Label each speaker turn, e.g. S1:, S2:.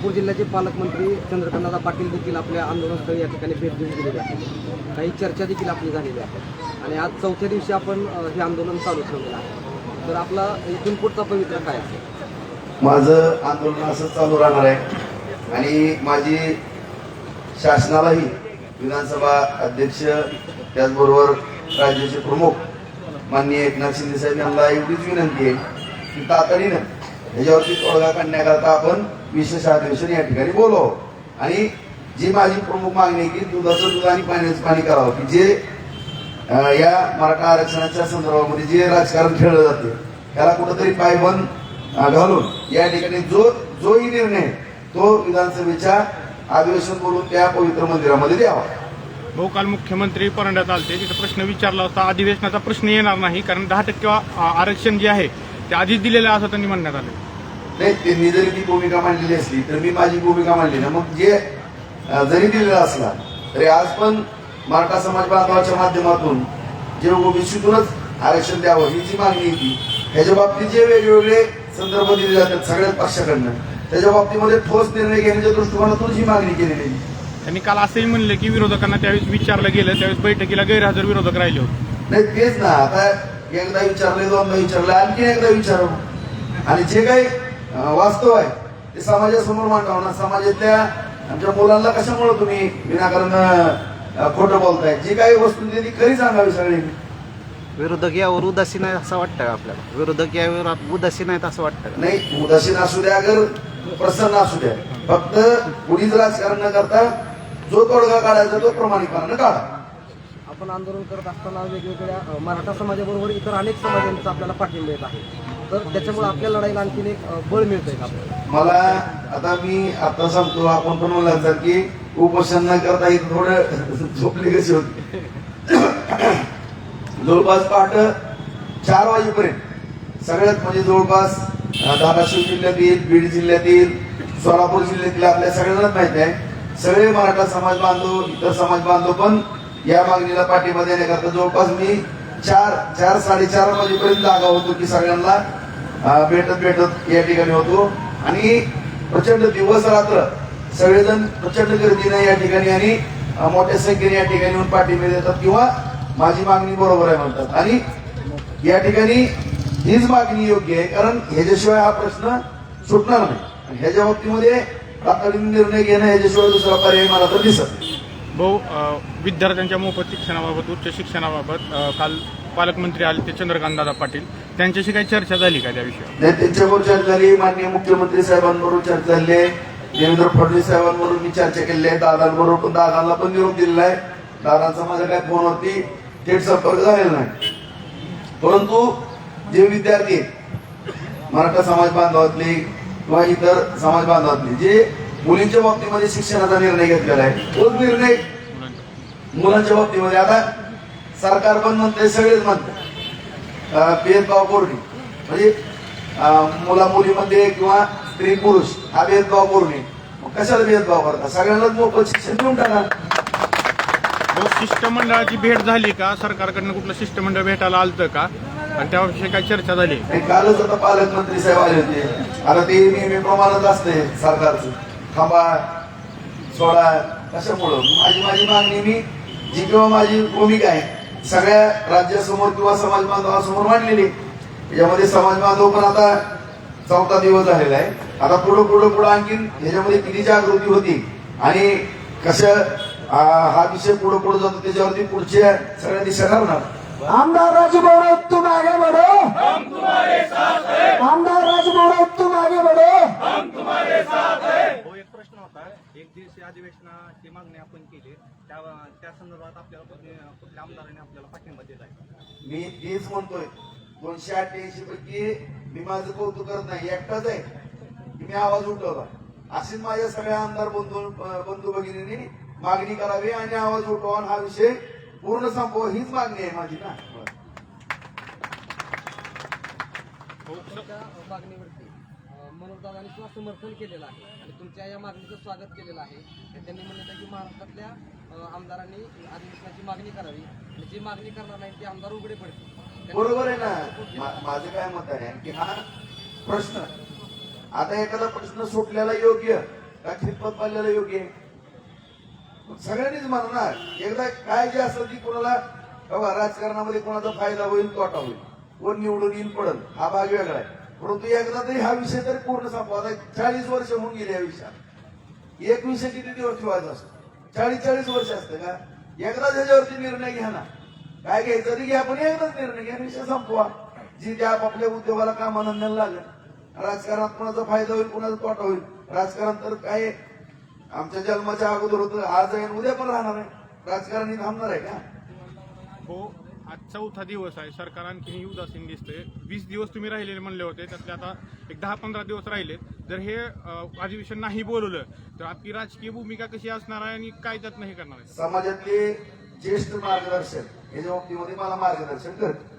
S1: नागपूर जिल्ह्याचे पालकमंत्री चंद्रकांतदादा पाटील देखील आपल्या आंदोलनस्थळी या ठिकाणी भेट देऊन गेलेले आहेत. काही चर्चा देखील आपली झालेली आहे. आणि आज चौथ्या दिवशी आपण हे आंदोलन चालू ठेवलेलं आहे. तर आपला इथून पुढचा पवित्र काय असेल
S2: माझं आंदोलन असं चालू राहणार आहे. आणि माझी शासनालाही विधानसभा अध्यक्ष त्याचबरोबर राज्याचे प्रमुख माननीय एकनाथ शिंदे साहेब यांना एवढीच विनंती आहे की तातडीनं ह्याच्यावरती तोडगा काढण्याकरता आपण विशेष अधिवेशन या ठिकाणी बोलावं. आणि जी माझी प्रमुख मागणी आहे की दुधाचं दूध आणि पाण्याचं पाणी करावं की जे या मराठा आरक्षणाच्या संदर्भामध्ये जे राजकारण खेळलं जाते त्याला कुठंतरी पायबंद घालून या ठिकाणी जो जोही निर्णय तो विधानसभेच्या अधिवेशन बोलून त्या पवित्र मंदिरामध्ये द्यावा.
S3: भाऊ काल मुख्यमंत्री परंड्यात आलते तिथे प्रश्न विचारला होता अधिवेशनाचा प्रश्न येणार नाही कारण दहा टक्के आरक्षण जे आहे ते आधीच दिलेलं असं त्यांनी म्हणण्यात आलं
S2: नाही त्यांनी जरी ती भूमिका मांडलेली असली तर मी माझी भूमिका मांडली ना. मग जे अं, जरी दिलेला असला तरी आज पण मराठा समाज बांधवाच्या माध्यमातून जे ओबीसीतूनच आरक्षण द्यावं ही जी मागणी आहे ती ह्याच्या बाबतीत जे वेगवेगळे संदर्भ दिले जातात सगळ्याच पक्षाकडनं त्याच्या बाबतीमध्ये ठोस निर्णय घेण्याच्या दृष्टिकोनातून ही मागणी केलेली आहे.
S3: त्यांनी काल असंही म्हणलं की विरोधकांना त्यावेळेस विचारलं गेलं त्यावेळेस बैठकीला गैरहजर विरोधक राहिले होते.
S2: नाही तेच ना. आता एकदा विचारले दोनदा विचारलं आणखी एकदा विचारू आणि जे काही वास्तव आहे ते समाजासमोर मांडावं ना. समाजातल्या आमच्या मुलांना कशामुळे तुम्ही विनाकारण खोटं बोलताय? जी काही वस्तू ती खरी सांगावी सगळी
S1: विरोधक यावर उदासीन आहे असं वाटतं का आपल्याला? विरोधक यावर उदासीन आहेत असं वाटतं
S2: नाही उदासीन असू द्या अगर प्रसन्न असू द्या. फक्त कुणीच राजकारण न करता जो तोडगा काढायचा तो प्रामाणिकपणानं काढा.
S1: आपण आंदोलन करत असताना वेगवेगळ्या मराठा समाजाबरोबर इतर अनेक समाजांचा आपल्याला पाठिंबा येत आहे. तर त्याच्यामुळे आपल्या लढाईला आणखीन एक बळ मिळतंय का
S2: मला आता मी आता सांगतो आपण पण म्हणलं की उपोषण न करता इथं थोडं झोपली कशी होती. जवळपास पहाट चार वाजेपर्यंत सगळ्यात म्हणजे जवळपास धाराशिव जिल्ह्यातील बीड जिल्ह्यातील सोलापूर जिल्ह्यातील आपल्या सगळ्यांनाच माहिती आहे. सगळे मराठा समाज बांधव इतर समाज बांधव पण या मागणीला पाठिंबा देण्याकरता जवळपास मी चार चार साडेचार वाजेपर्यंत जागा होतो की सगळ्यांना भेटत भेटत या ठिकाणी होतो. आणि प्रचंड दिवस रात्र सगळेजण प्रचंड गर्दीने या ठिकाणी आणि मोठ्या संख्येने या ठिकाणी येऊन पाठिंबा देतात किंवा माझी मागणी बरोबर आहे म्हणतात. आणि या ठिकाणी हीच मागणी योग्य आहे कारण ह्याच्याशिवाय हा प्रश्न सुटणार नाही. ह्याच्या बाबतीमध्ये तातडीने निर्णय घेणं ह्याच्याशिवाय दुसरा पर्याय मला तर दिसत नाही.
S3: भाऊ विद्यार्थ्यांच्या मोफत शिक्षणाबाबत उच्च शिक्षणाबाबत काल पालकमंत्री आले ते चंद्रकांतदादा पाटील. त्यांच्याशी काही चर्चा झाली का त्या विषयावर?
S2: त्यांच्याबरोबर चर्चा झाली. माननीय मुख्यमंत्री साहेबांबरोबर चर्चा झाली. आहे देवेंद्र फडणवीस साहेबांबरोबर मी चर्चा केली आहे. दादांबरोबर पण दादांना पण निरोप दिलेला आहे. दादांचा माझ्या काय फोनवरती थेट संपर्क झालेला नाही. परंतु जे विद्यार्थी मराठा समाज बांधवातले किंवा इतर समाज बांधवातले जे मुलींच्या बाबतीमध्ये शिक्षणाचा निर्णय घेतलेला आहे. तोच निर्णय मुलांच्या बाबतीमध्ये. आता सरकार पण म्हणते सगळेच म्हणतात भेदभाव करू नये म्हणजे मुला मुलीमध्ये किंवा स्त्री पुरुष हा भेदभाव करू नये मग कशाला भेदभाव करता? सगळ्यांनाच मोफत शिक्षण देऊन टाका.
S3: शिष्टमंडळाची भेट झाली का? सरकारकडनं कुठलं शिष्टमंडळ भेटायला आलतं का? आणि त्याविषयी काही चर्चा झाली?
S2: कालच आता पालकमंत्री साहेब आले होते. आता ते नेहमीप्रमाणेच असते सरकारचं. थांबा सोडा. कशामुळं? माझी माझी मागणी मी जी किंवा माझी भूमिका आहे. सगळ्या राज्यासमोर किंवा समाज बांधवासमोर मांडलेली. याच्यामध्ये समाज बांधव पण आता चौथा दिवस झालेला आहे. आता पुढं पुढं पुढं आणखीन ह्याच्यामध्ये किती जागृती होती आणि कशा आ, हा विषय पुढं पुढं जातो त्याच्यावरती पुढच्या सगळ्या दिशा ठरणार.
S4: आमदार राजभवन तुम आगे बढ़ो आमदार राजभवन तुम आगे बढ़ो
S1: हो एक प्रश्न होता एक दिवशी अधिवेशनाची मागणी आपण केली. त्या त्या संदर्भात आपल्याला कुठल्या आमदाराने आपल्याला पाठिंबा दिला आहे?
S2: मी तेच म्हणतोय. दोनशे अठ्ठ्याऐंशी पैकी मी माझं कौतुक करत नाही. एकटाच आहे. की मी आवाज उठवला. अशीच माझ्या सगळ्या आमदार बंधू बंधू भगिनींनी मागणी करावी आणि आवाज उठवा आणि हा विषय पूर्ण संपवा. हीच मागणी आहे माझी ना.
S1: तुमच्या मागणीवरती मनोजदादांनी सुद्धा समर्थन केलेलं आहे. आणि तुमच्या या मागणीचं स्वागत केलेलं आहे. त्यांनी म्हणलं की महाराष्ट्रातल्या आमदारांनी अधिवेशनाची मागणी करावी. आणि जी मागणी करणार नाही ते आमदार उघडे पडतील.
S2: बरोबर आहे ना? माझं काय मत आहे की हा प्रश्न आता एखादा प्रश्न सुटलेला योग्य का खितपत पाळलेलं योग्य सगळ्यांनीच म्हणणार एकदा काय जे असेल ती कोणाला राजकारणामध्ये कोणाचा फायदा होईल तोटा होईल कोण निवडून येईल पडल हा भाग वेगळा आहे. परंतु एकदा तरी हा विषय तरी पूर्ण संपवा आता चाळीस वर्ष होऊन गेली या विषयात. एक विषय किती दिवस ठेवायचा असतो? चाळीस चाळीस वर्ष असतं का? एकदा त्याच्यावरती निर्णय घ्या ना. काय घ्यायचं तरी घ्या पण एकदाच निर्णय घ्या विषय संपवा. जी त्या आपापल्या उद्योगाला कामानंदाला लागेल राजकारणात कुणाचा फायदा होईल कुणाचा तोटा होईल? राजकारण तर काय? आमच्या जन्माच्या अगोदर होतं आज आहे उद्या पण राहणार आहे. राजकारण हे थांबणार आहे का?
S3: हो. आज चौथा दिवस आहे. सरकार आणखी उदासीन दिसतंय. वीस दिवस तुम्ही राहिलेले म्हणले होते. त्यातले आता एक दहा पंधरा दिवस राहिले. जर हे अधिवेशन नाही बोलवलं तर आपली राजकीय भूमिका कशी असणार आहे आणि काय त्यात नाही करणार आहे?
S2: समाजातले ज्येष्ठ मार्गदर्शक याच्या बाबतीमध्ये मला मार्गदर्शन करते